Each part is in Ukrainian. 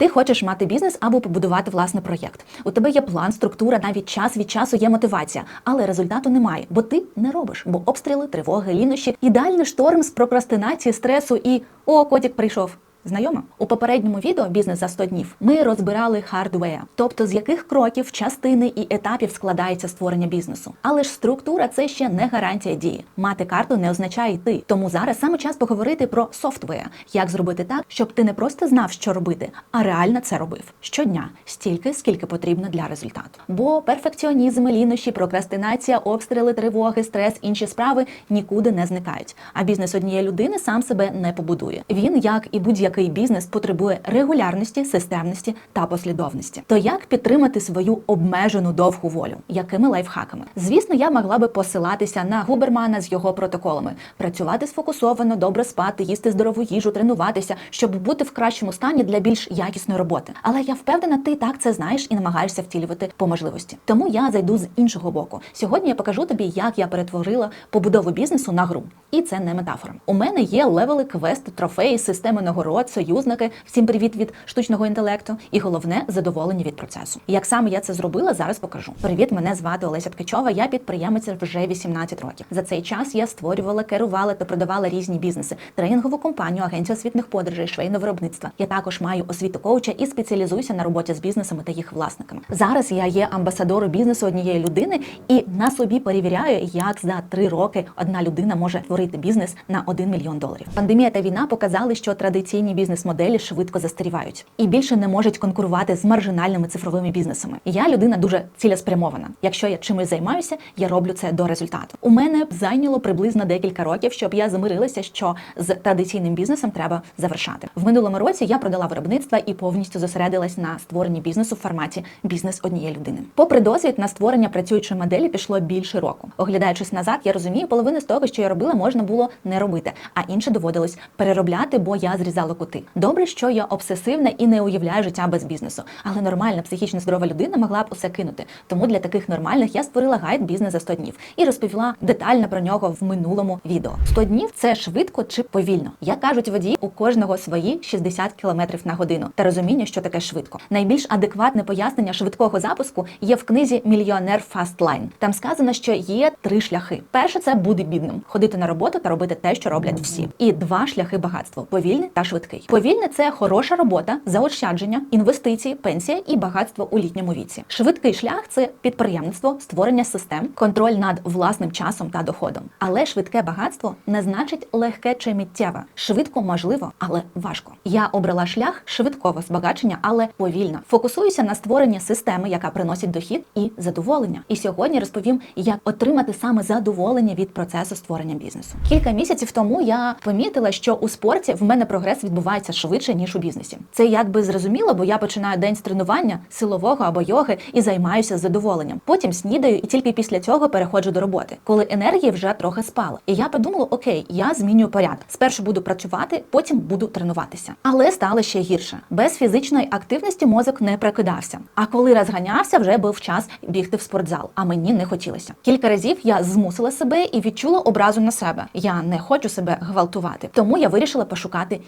Ти хочеш мати бізнес або побудувати власний проєкт. У тебе є план, структура, навіть час від часу є мотивація, але результату немає, бо ти не робиш. Бо обстріли, тривоги, лінощі, ідеальний шторм з прокрастинації, стресу і о, котик прийшов. Знайома? У попередньому відео бізнес за 100 днів ми розбирали хардвея, тобто з яких кроків, частини і етапів складається створення бізнесу. Але ж структура це ще не гарантія дії. Мати карту не означає йти. Тому зараз саме час поговорити про софтвея, як зробити так, щоб ти не просто знав, що робити, а реально це робив щодня, стільки, скільки потрібно для результату. Бо перфекціонізм, лінощі, прокрастинація, обстріли, тривоги, стрес, інші справи нікуди не зникають. А бізнес однієї людини сам себе не побудує. Він, як і будь-який бізнес, потребує регулярності, системності та послідовності. То як підтримати свою обмежену довгу волю? Якими лайфхаками? Звісно, я могла би посилатися на Губермана з його протоколами, працювати сфокусовано, добре спати, їсти здорову їжу, тренуватися, щоб бути в кращому стані для більш якісної роботи. Але я впевнена, ти так це знаєш і намагаєшся втілювати по можливості. Тому я зайду з іншого боку. Сьогодні я покажу тобі, як я перетворила побудову бізнесу на гру. І це не метафора. У мене є левели, квести, трофеї, системи нагород, союзники. Всім привіт від штучного інтелекту. І головне задоволення від процесу. Як саме я це зробила, зараз покажу. Привіт, мене звати Олеся Ткачова. Я підприємець вже 18 років. За цей час я створювала, керувала та продавала різні бізнеси, тренінгову компанію, агенцію освітних подорожей, швейне виробництва. Я також маю освіту коуча і спеціалізуюся на роботі з бізнесами та їх власниками. Зараз я є амбасадором бізнесу однієї людини і на собі перевіряю, як за три роки одна людина може творити бізнес на 1 мільйон доларів. Пандемія та війна показали, що традиційні бізнес-моделі швидко застарівають і більше не можуть конкурувати з маржинальними цифровими бізнесами. Я людина дуже цілеспрямована. Якщо я чимось займаюся, я роблю це до результату. У мене зайняло приблизно декілька років, щоб я замирилася, що з традиційним бізнесом треба завершати. В минулому році я продала виробництва і повністю зосередилась на створенні бізнесу в форматі бізнес однієї людини. Попри досвід на створення працюючої моделі пішло більше року. Оглядаючись назад, я розумію, половину з того, що я робила, можна було не робити, а інше доводилось переробляти, бо я зрізала кути. Добре, що я обсесивна і не уявляю життя без бізнесу, але нормальна психічно здорова людина могла б усе кинути. Тому для таких нормальних я створила гайд бізнес за 100 днів і розповіла детально про нього в минулому відео. 100 днів це швидко чи повільно. Як кажуть водії, у кожного свої 60 км на годину та розуміння, що таке швидко. Найбільш адекватне пояснення швидкого запуску є в книзі Мільйонер Фастлайн. Там сказано, що є три шляхи: перше це бути бідним, ходити на роботу та робити те, що роблять всі. І два шляхи багатства: повільний та швидкий. Повільне це хороша робота, заощадження, інвестиції, пенсія і багатство у літньому віці. Швидкий шлях це підприємництво, створення систем, контроль над власним часом та доходом. Але швидке багатство не значить легке чи миттєве. Швидко можливо, але важко. Я обрала шлях швидкого збагачення, але повільно. Фокусуюся на створенні системи, яка приносить дохід і задоволення. І сьогодні розповім, як отримати саме задоволення від процесу створення бізнесу. Кілька місяців тому я помітила, що у спорті в мене прогрес відбувається швидше ніж у бізнесі. Це якби зрозуміло, бо я починаю день з тренування силового або йоги і займаюся з задоволенням. Потім снідаю і тільки після цього переходжу до роботи, коли енергії вже трохи спала. І я подумала: окей, я змінюю порядок. Спершу буду працювати, потім буду тренуватися. Але стало ще гірше. Без фізичної активності мозок не прокидався. А коли розганявся, вже був час бігти в спортзал. А мені не хотілося. Кілька разів я змусила себе і відчула образу на себе. Я не хочу себе гвалтувати. Тому я вирішила пошукати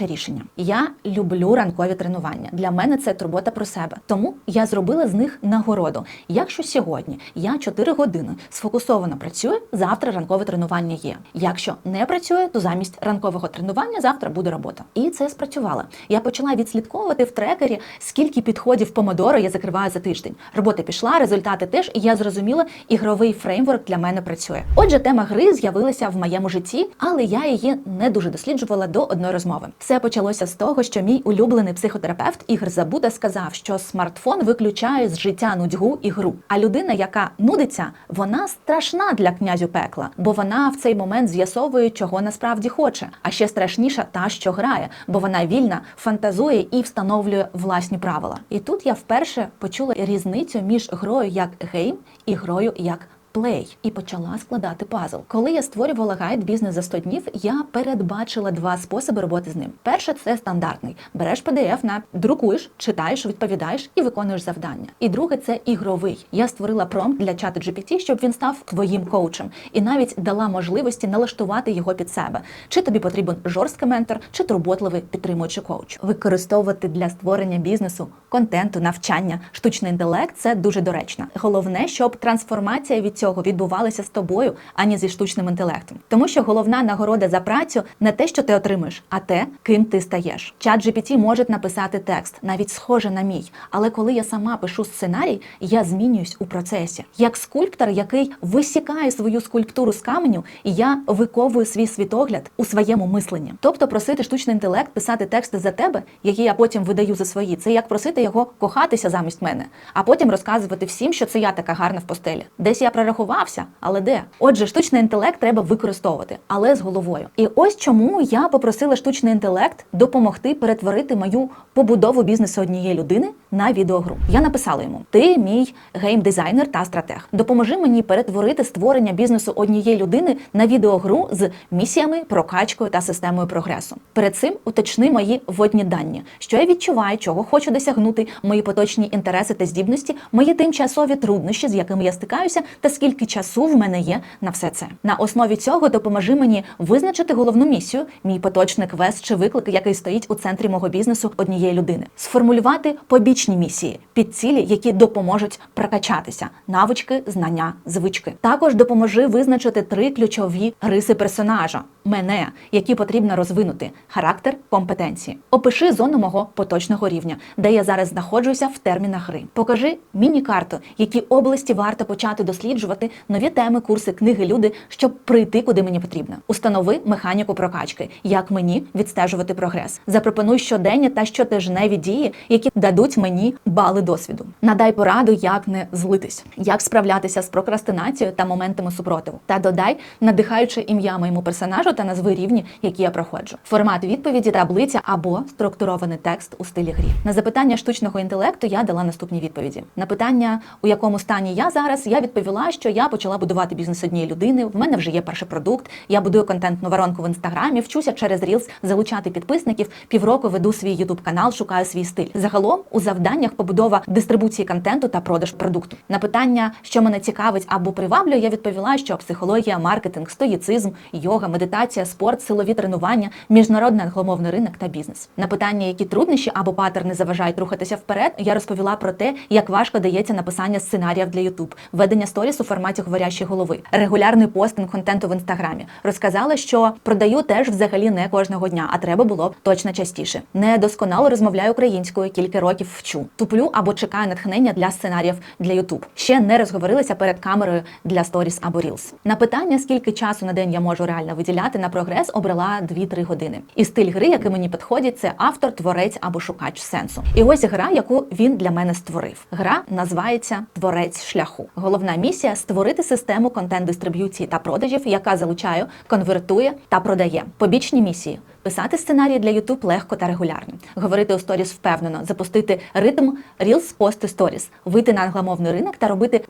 інше рішення. Я люблю ранкові тренування. Для мене це турбота про себе. Тому я зробила з них нагороду. Якщо сьогодні я 4 години сфокусовано працюю, завтра ранкове тренування є. Якщо не працюю, то замість ранкового тренування завтра буде робота. І це спрацювало. Я почала відслідковувати в трекері, скільки підходів помодоро я закриваю за тиждень. Робота пішла, результати теж, і я зрозуміла, ігровий фреймворк для мене працює. Отже, тема гри з'явилася в моєму житті, але я її не дуже досліджувала до одної розмови. Все почалося з того, що мій улюблений психотерапевт Ігор Забуда сказав, що смартфон виключає з життя нудьгу і гру. А людина, яка нудиться, вона страшна для князю пекла, бо вона в цей момент з'ясовує, чого насправді хоче. А ще страшніша та, що грає, бо вона вільна, фантазує і встановлює власні правила. І тут я вперше почула різницю між грою як гейм і грою як плей і почала складати пазл. Коли я створювала гайд бізнес за 100 днів, я передбачила два способи роботи з ним. Перше це стандартний: береш PDF, на друкуєш, читаєш, відповідаєш і виконуєш завдання. І друге це ігровий. Я створила промпт для чату GPT, щоб він став твоїм коучем, і навіть дала можливості налаштувати його під себе. Чи тобі потрібен жорсткий ментор, чи турботливий підтримуючий коуч. Використовувати для створення бізнесу, контенту, навчання, штучний інтелект це дуже доречно. Головне, щоб трансформація від цього відбувалася з тобою, а не зі штучним інтелектом. Тому що головна нагорода за працю не те, що ти отримуєш, а те, ким ти стаєш. Чат GPT може написати текст, навіть схоже на мій. Але коли я сама пишу сценарій, я змінююсь у процесі. Як скульптор, який висікає свою скульптуру з каменю, і я виковую свій світогляд у своєму мисленні. Тобто просити штучний інтелект писати тексти за тебе, які я потім видаю за свої. Це як просити його кохатися замість мене, а потім розказувати всім, що це я така гарна в постелі. Десь я прорахувався, але де? Отже, штучний інтелект треба використовувати, але з головою. І ось чому я попросила штучний інтелект допомогти перетворити мою побудову бізнесу однієї людини на відеогру. Я написала йому: Ти мій геймдизайнер та стратег. Допоможи мені перетворити створення бізнесу однієї людини на відеогру з місіями, прокачкою та системою прогресу. Перед цим уточни мої водні дані, що я відчуваю, чого хочу досягнути, мої поточні інтереси та здібності, мої тимчасові труднощі, з якими я стикаюся, та скільки часу в мене є на все це. На основі цього допоможи мені визначити головну місію, мій поточний квест чи виклик, який стоїть у центрі мого бізнесу однієї людини, сформулювати побічні місії, під цілі, які допоможуть прокачатися, навички, знання, звички. Також допоможи визначити три ключові риси персонажа, мене, які потрібно розвинути: характер, компетенції. Опиши зону мого поточного рівня, де я зараз знаходжуся в термінах гри. Покажи міні-карту, які області варто почати досліджувати, нові теми, курси, книги, люди, щоб прийти куди мені потрібно. Установи механіку прокачки, як мені відстежувати прогрес. Запропонуй щоденні та щотижневі дії, які дадуть мені бали досвіду. Надай пораду, як не злитись, як справлятися з прокрастинацією та моментами супротиву. Та додай надихаюче ім'я моєму персонажу та назви рівні, які я проходжу. Формат відповіді, таблиця або структурований текст у стилі грі. На запитання штучного інтелекту я дала наступні відповіді. На питання, у якому стані я зараз, я відповіла, що я почала будувати бізнес однієї людини. В мене вже є перший продукт. Я будую контентну воронку в інстаграмі, вчуся через Reels залучати підписників. Півроку веду свій ютуб канал, шукаю свій стиль. Загалом у завданнях побудова дистрибуції контенту та продаж продукту. На питання, що мене цікавить або приваблює, я відповіла, що психологія, маркетинг, стоїцизм, йога, медитація, спорт, силові тренування, міжнародний англомовний ринок та бізнес. На питання, які труднощі або патерни заважають рухатися вперед, я розповіла про те, як важко дається написання сценаріїв для YouTube, ведення сторіс у форматі говорящої голови, регулярний постинг контенту в інстаграмі. Розказала, що продаю теж взагалі не кожного дня, а треба було б точно частіше. Недосконало розмовляю українською, кілька років вчу. Туплю або чекаю натхнення для сценаріїв для YouTube. Ще не розговорилася перед камерою для сторіс або Reels. На питання, скільки часу на день я можу реально виділяти на прогрес, обрала 2-3 години. І стиль гри, який мені підходить, це автор, творець або шукач сенсу. І ось гра, яку він для мене створив. Гра називається Творець шляху. Головна місія створити систему контент-дистриб'юції та продажів, яка залучає, конвертує та продає. Побічні місії. Писати сценарії для YouTube легко та регулярно, говорити у сторіс впевнено, запустити ритм Reels, пости сторіс, вийти на англомовний ринок та робити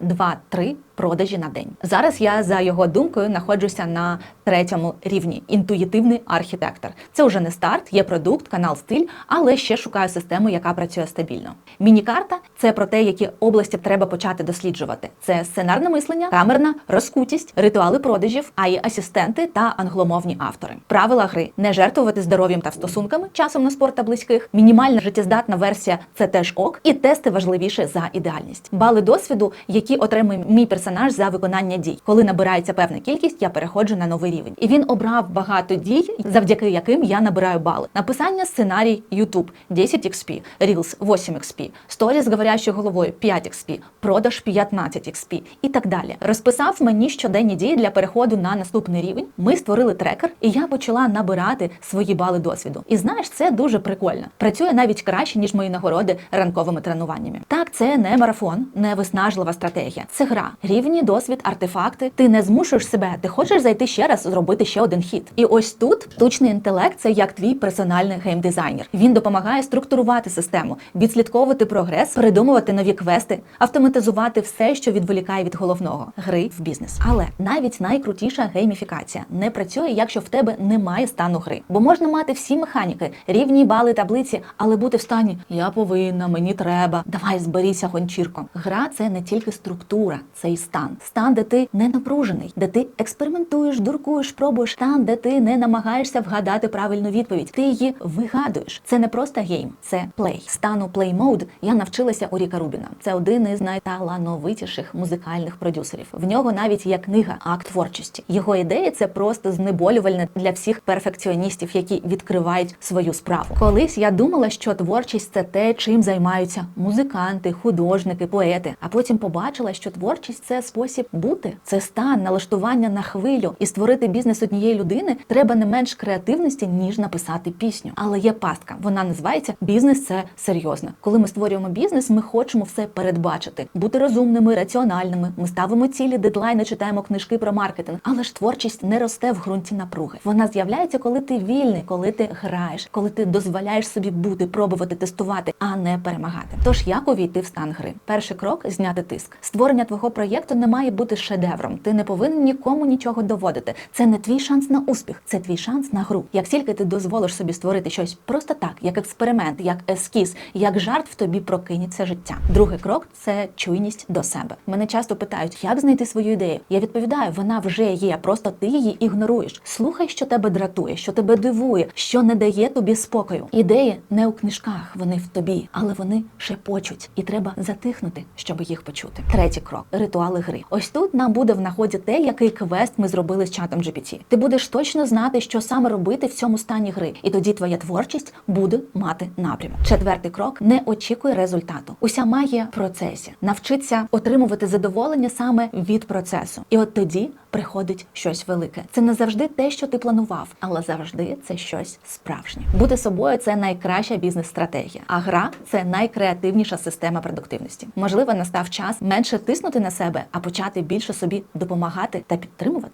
2-3 продажі на день. Зараз я за його думкою знаходжуся на третьому рівні інтуїтивний архітектор. Це вже не старт, є продукт, канал стиль, але ще шукаю систему, яка працює стабільно. Міні-карта це про те, які області треба почати досліджувати. Це сценарне мислення, камерна розкутість, ритуали продажів, а й асистенти та англомовні автори. Правила гри не жертвувати здоров'ям та стосунками, часом на спорт та близьких. Мінімальна життєздатна версія це теж ок, і тести важливіше за ідеальність. Бали досвіду, які отримує мій персонаж за виконання дій. Коли набирається певна кількість, я переходжу на новий рівень. І він обрав багато дій, завдяки яким я набираю бали. Написання сценарій YouTube 10 XP, Reels 8 XP, Stories з говорящою головою 5 XP, продаж 15 XP і так далі. Розписав мені щоденні дії для переходу на наступний рівень. Ми створили трекер, і я почала набирати свої бали досвіду. І знаєш, це дуже прикольно. Працює навіть краще, ніж мої нагороди ранковими тренуваннями. Так, це не марафон, не виснажлива стратегія. Це гра, рівні, досвід, артефакти. Ти не змушуєш себе, ти хочеш зайти ще раз, зробити ще один хід. І ось тут штучний інтелект це як твій персональний геймдизайнер. Він допомагає структурувати систему, відслідковувати прогрес, придумувати нові квести, автоматизувати все, що відволікає від головного гри в бізнес. Але навіть найкрутіша гейміфікація не працює, якщо в тебе немає стану гри. Бо можна мати всі механіки, рівні бали таблиці, але бути в стані я повинна, мені треба. Давай зберіться, гончірко. Гра це не тільки структура, це і стан. Стан, де ти не напружений, де ти експериментуєш, дуркуєш, пробуєш. Стан, де ти не намагаєшся вгадати правильну відповідь. Ти її вигадуєш. Це не просто гейм, це плей. Стану плей мод я навчилася у Ріка Рубіна. Це один із найталановитіших музикальних продюсерів. В нього навіть є книга Акт творчості. Його ідея це просто знеболювальне для всіх перфекціоністів, які відкривають свою справу. Колись я думала, що творчість це те, чим займаються музиканти, художники, поети. А потім побачила, що творчість це спосіб бути, це стан, налаштування на хвилю. І створити бізнес однієї людини треба не менш креативності, ніж написати пісню. Але є пастка. Вона називається бізнес. Це серйозно. Коли ми створюємо бізнес, ми хочемо все передбачити, бути розумними, раціональними. Ми ставимо цілі, дедлайни, читаємо книжки про маркетинг. Але ж творчість не росте в ґрунті напруги. Вона з'являється, коли ти вільний, коли ти граєш, коли ти дозволяєш собі бути, пробувати, тестувати, а не перемагати. Тож як увійти в стан гри? Перший крок зняти тиск. Створення твого проєкту не має бути шедевром. Ти не повинен нікому нічого доводити. Це не твій шанс на успіх, це твій шанс на гру. Як тільки ти дозволиш собі створити щось просто так, як експеримент, як ескіз, як жарт в тобі прокинеться життя. Другий крок це чуйність до себе. Мене часто питають, як знайти свою ідею. Я відповідаю, вона вже є, просто ти її ігноруєш. Слухай, що тебе дратує, що тебе дивує, що не дає тобі спокою. Ідеї не у книжках, вони в тобі, але вони шепочуть, і треба затихнути, щоб їх почути. Третій крок ритуали гри. Ось тут нам буде в нагоді те, який квест ми зробили з чатом GPT. Ти будеш точно знати, що саме робити в цьому стані гри, і тоді твоя творчість буде мати напрямок. Четвертий крок не очікуй результату. Уся магія в процесі. Навчиться отримувати задоволення саме від процесу. І от тоді приходить щось велике. Це не завжди те, що ти планував, але завжди це щось справжнє. Бути собою це найкраща бізнес-стратегія, а гра це найкреативніша система продуктивності. Можливо, настав час менше тиснути на себе, а почати більше собі допомагати та підтримувати.